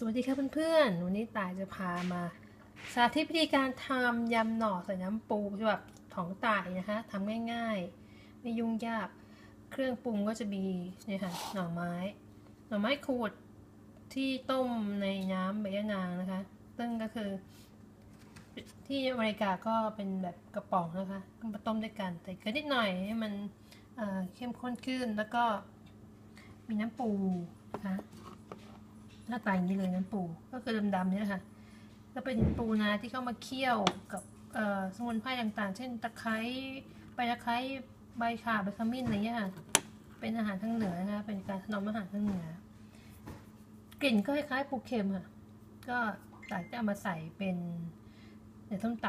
สวัสดีครับเพื่อนๆ วันนี้ตายจะพามา สาธิตวิธีการทำยำหน่อใส่น้ำปูฉบับของตายนะคะทำง่ายๆ ไม่ยุ่งยาก เครื่องปรุงก็จะมีเนี่ยค่ะหน่อไม้ หน่อไม้ขูดที่ต้มในน้ำใบยะนางนะคะ ซึ่งก็คือ ที่อเมริกาก็เป็นแบบกระป๋องนะคะก็มาต้มด้วยกันแต่ก็นิดหน่อยให้มันเเข้มข้นขึ้นแล้วก็มีน้ำปูนะคะ หน้าตาอย่างนี้เลยน้ำปูก็คือดำๆเนี่ยค่ะก็เป็นปูนาที่เข้ามาเคี่ยวกับสมุนไพรต่างๆ เช่นตะไคร้ใบตะไคร้ใบข่าใบขมิ้นอะไรเงี้ยค่ะเป็นอาหารทางเหนือนะคะเป็นการถนอมอาหารทางเหนือกลิ่นก็คล้ายๆปูเค็มค่ะ ก็แต่จะเอามาใส่เป็นในส้มต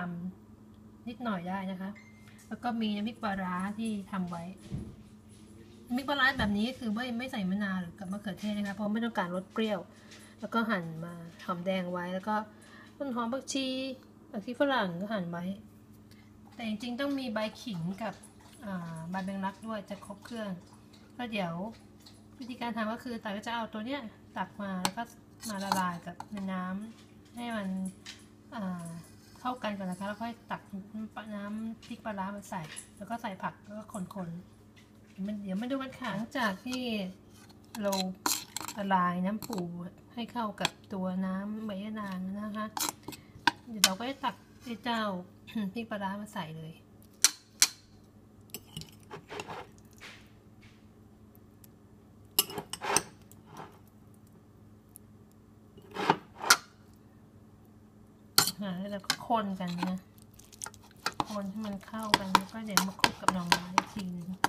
ำนิดหน่อยได้นะคะ แล้วก็มีน้ำพริกปลาร้าที่ทำไว้ มิกปลาร้าแบบนี้คือไม่ไม่ใส่มะนาวหรือกับมะเขือเทศนะคะเพราะไม่ต้องการรสเปรี้ยว แล้วก็หั่นมาหอมแดงไว้แล้วก็ต้นหอมผักชีผักชีฝรั่งก็หั่นไว้ แต่จริงๆต้องมีใบขิงกับใบแมงลักด้วยจะครบเครื่องก็เดี๋ยววิธีการทำก็คือตาก็จะเอาตัวเนี้ยตักมาแล้วก็มาละลายกับในน้ำให้มันเข้ากันก่อนนะคะแล้วค่อยตักน้ำพริกปลาร้ามาใส่ แล้วก็ใส่ผักแล้วก็คนๆ มันเดี๋ยวมาดูกันค่ะหลังจากที่เราละลายน้ำปูให้เข้ากับตัวน้ำใบยะนางนะคะ เดี๋ยวเราก็จะตักไอ้เจ้าพริกปลาร้ามาใส่เลย แล้วก็คนกันนะ คนให้มันเข้ากันแล้วก็เดี๋ยวมาคลุกกับน่อไม้อีกทีนึง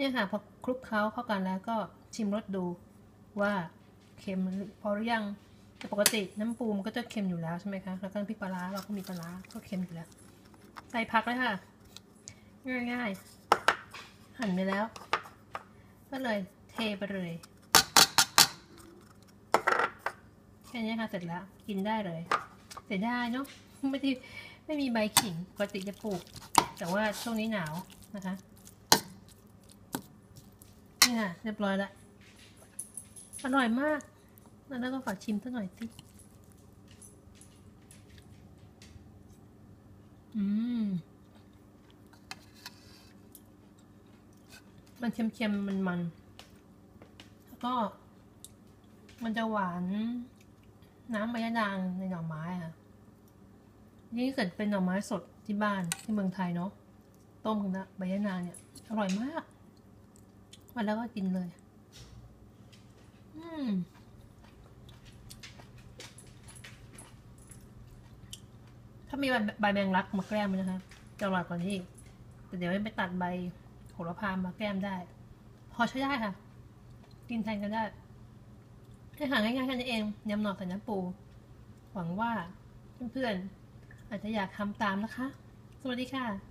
เนี่ยค่ะพอคลุกเคล้าเข้ากันแล้วก็ชิมรสดูว่าเค็มพอหรือยังแต่ปกติน้ำปูมันก็จะเค็มอยู่แล้วใช่ไหมคะแล้วก็พริกปลาร้าเราก็มีปลาร้าก็เค็มอยู่แล้ว ใส่ผักเลยค่ะ ง่ายๆ หั่นไปแล้ว ก็เลยเทไปเลยแค่นี้ค่ะเสร็จแล้วกินได้เลยเสร็จได้เนาะไม่ได้ไม่มีใบขิงปกติจะปลูก แต่ว่าช่วงนี้หนาวนะคะ นี่ค่ะ เรียบร้อยแล้วอร่อยมาก แล้วก็ฝากชิมสักหน่อยสิ อืม มันเค็มๆ มันมันๆแล้วก็ มันจะหวาน น้ำใบยะนางในหน่อไม้ค่ะ นี่เกิดเป็นหน่อไม้สดที่บ้านที่เมืองไทยเนาะ ต้มกันนะใบยะนางเนี่ย อร่อยมาก มาแล้วก็กินเลย อืมถ้ามีใบใบแมงลักมาแกล้มนนะคะจะอร่อยกว่านี้แต่เดี๋ยวไปตัดใบโหระพามาแกล้มได้ พอใช้ได้ค่ะ กินแทนกันได้ให้หาง่ายๆแค่นี้เองยำหน่อใส่น้ำปู หวังว่าเพื่อนๆอาจจะอยากทำตามนะคะ สวัสดีค่ะ